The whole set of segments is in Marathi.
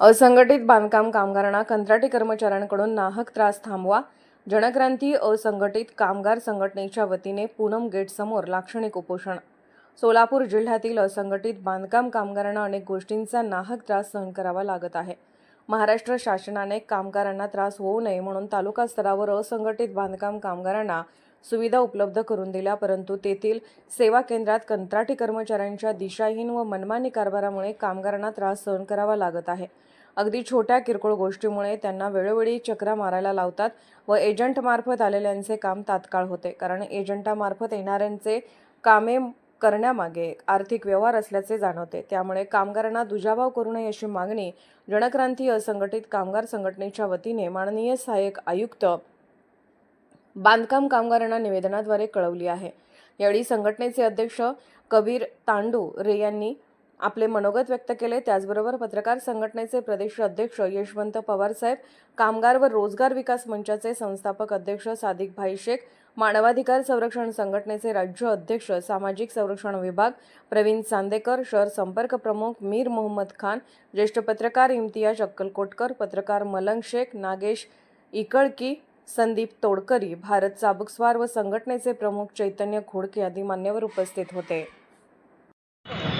असंघटित बांधकाम कामगारांना कंत्राटी कर्मचाऱ्यांकडून नाहक त्रास थांबवा. जनक्रांती असंघटित कामगार संघटनेच्या वतीने पूनम गेटसमोर लाक्षणिक उपोषण. सोलापूर जिल्ह्यातील असंघटित बांधकाम कामगारांना अनेक गोष्टींचा नाहक त्रास सहन करावा लागत आहे. महाराष्ट्र शासनाने कामगारांना त्रास होऊ नये म्हणून तालुका स्तरावर असंघटित बांधकाम कामगारांना सुविधा उपलब्ध करून दिल्या परंतु तेथील सेवा केंद्रात कंत्राटी कर्मचाऱ्यांच्या दिशाहीन व मनमानी कारभारामुळे कामगारांना त्रास सहन करावा लागत आहे. अगदी छोट्या किरकोळ गोष्टीमुळे त्यांना वेळोवेळी चक्रा मारायला लावतात व एजंटमार्फत आलेल्यांचे काम तात्काळ होते. कारण एजंटामार्फत येणाऱ्यांचे कामे करण्यामागे आर्थिक व्यवहार असल्याचे जाणवते. त्यामुळे कामगारांना दुजाभाव करू नये अशी मागणी जनक्रांती असंघटित कामगार संघटनेच्या वतीने माननीय सहाय्यक आयुक्त बांधकाम कामगारांना निवेदनाद्वारे कळवली आहे. यावेळी संघटनेचे अध्यक्ष कबीर तांडू रे यांनी आपले मनोगत व्यक्त केले. त्याचबरोबर पत्रकार संघटनेचे प्रदेश अध्यक्ष यशवंत पवारसाहेब कामगार व रोजगार विकास मंचाचे संस्थापक अध्यक्ष सादिक भाई शेख मानवाधिकार संरक्षण संघटनेचे राज्य अध्यक्ष सामाजिक संरक्षण विभाग प्रवीण चांदेकर शहर संपर्क प्रमुख मीर मोहम्मद खान ज्येष्ठ पत्रकार इम्तियाज अक्कलकोटकर पत्रकार मलंग शेख नागेश इकळकी संदीप तोडकरी भारत चाबुकस्वार व संघटनेचे प्रमुख चैतन्य खोडके आदी मान्यवर उपस्थित होते.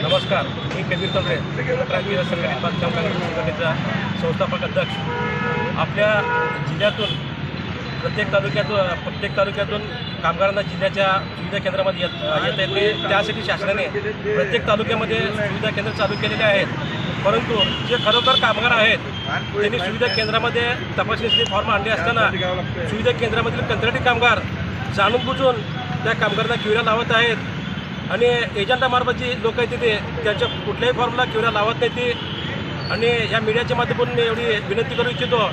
नमस्कार मी कबीर तंबरे क्रांती संघटित बांधकाम कामगार संघटनेचा संस्थापक अध्यक्ष. आपल्या जिल्ह्यातून प्रत्येक तालुक्यातून प्रत्येक तालुक्यातून कामगारांना जिल्ह्याच्या सुविधा केंद्रामध्ये येत येता येते त्यासाठी शासनाने प्रत्येक तालुक्यामध्ये सुविधा केंद्र चालू केलेले आहेत. परंतु जे खरोखर कामगार आहेत त्यांनी सुविधा केंद्रामध्ये तपासणीसाठी फॉर्म आणले असताना सुविधा केंद्रामधील कंत्राटी कामगार जाणून बुजून त्या कामगारांना क्युऱ्या लावत आहेत. आणि एजंटामार्फत जी लोक आहेत तिथे त्यांच्या कुठल्याही फॉर्मला क्युऱ्या लावत नाही ती. आणि या मीडियाच्या माध्यमातून मी एवढी विनंती करू इच्छितो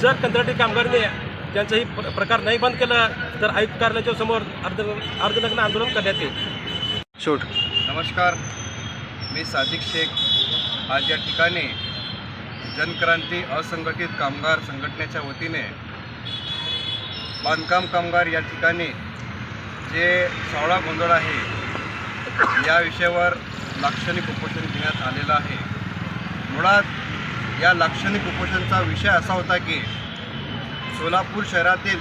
जर कंत्राटी कामगारांनी त्यांचाही प्र- प्रकार नाही बंद केला तर आयुक्त कार्यालयाच्या समोर अर्ध अर्धनग्न आंदोलन करण्यात येईल. शूट. नमस्कार. मी सादिक शेख. आज या ठिकाणी जनक्रांती असंघटित कामगार संघटनेच्या वतीने बांधकाम कामगार या ठिकाणी जे सावळा गोंधळ आहे या विषयावर लाक्षणिक उपोषण घेण्यात आलेलं आहे. मुळात या लाक्षणिक उपोषणचा विषय असा होता की सोलापूर शहरातील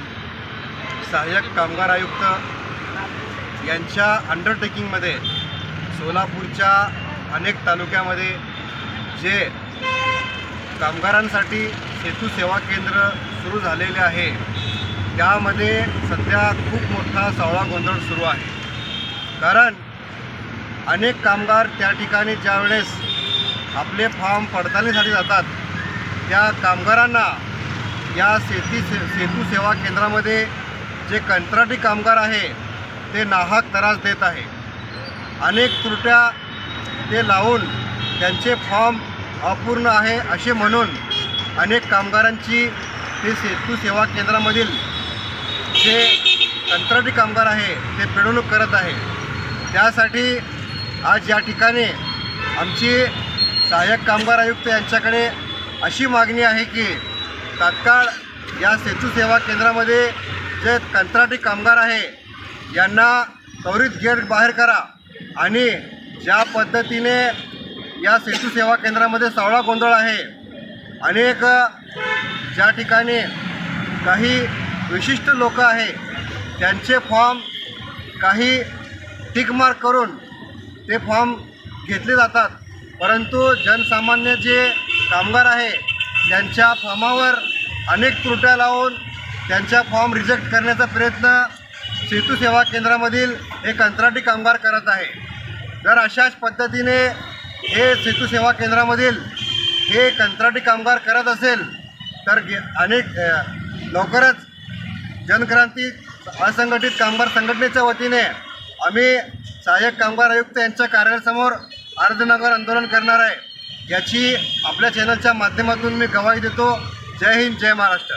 सहाय्यक कामगार आयुक्त यांच्या अंडरटेकिंगमध्ये सोलापूरच्या अनेक तालुक्यामध्ये जे कामगारांसाठी सेतू सेवा केंद्र सुरू झालेले आहे त्यामध्ये सध्या खूप मोठा सावळा गोंधळ सुरू आहे. कारण अनेक कामगार त्या ठिकाणी ज्यावेळेस आपले फॉर्म पडताळणीसाठी जातात त्या कामगारांना या शेती से सेतू सेवा केंद्रामध्ये जे कंत्राटी कामगार आहे ते नाहक त्रास देत आहे. अनेक त्रुट्या ते लावून त्यांचे फॉर्म अपूर्ण आहे असे म्हणून अनेक कामगारांची ते सेतू सेवा केंद्रामधील जे कंत्राटी कामगार आहे ते पिळवणूक करत आहे. त्यासाठी आज या ठिकाणी आमची सहाय्यक कामगार आयुक्त यांच्याकडे अशी मागणी आहे की तात्काळ या सेतू सेवा केंद्रामध्ये जे कंत्राटी कामगार आहे यांना त्वरित गेट बाहेर करा आणि ज्या पद्धतीने या सेतू सेवा केंद्रामध्ये सावळा गोंधळ आहे अनेक ज्या ठिकाणी काही विशिष्ट लोक आहे त्यांचे फॉर्म काही टिकमार्क करून ते फॉर्म घेतले जातात. परंतु जनसामान्य जे कामगार आहे त्यांच्या फॉर्मावर अनेक त्रुट्या लावून त्यांच्या फॉर्म रिजेक्ट करण्याचा प्रयत्न सेतू सेवा केंद्रामधील हे कंत्राटी कामगार करत आहे. जर अशाच पद्धतीने हे सेतू सेवा केंद्रामधील हे कंत्राटी कामगार करत असेल तर अनेक लवकरच जनक्रांती असंघटित कामगार संघटनेच्या वतीने आम्ही सहाय्यक कामगार आयुक्त यांच्या कार्यालयासमोर अर्धनगर आंदोलन करणार आहे. याची आपल्या चॅनलच्या माध्यमातून मी गवाही देतो. जय हिंद जय महाराष्ट्र.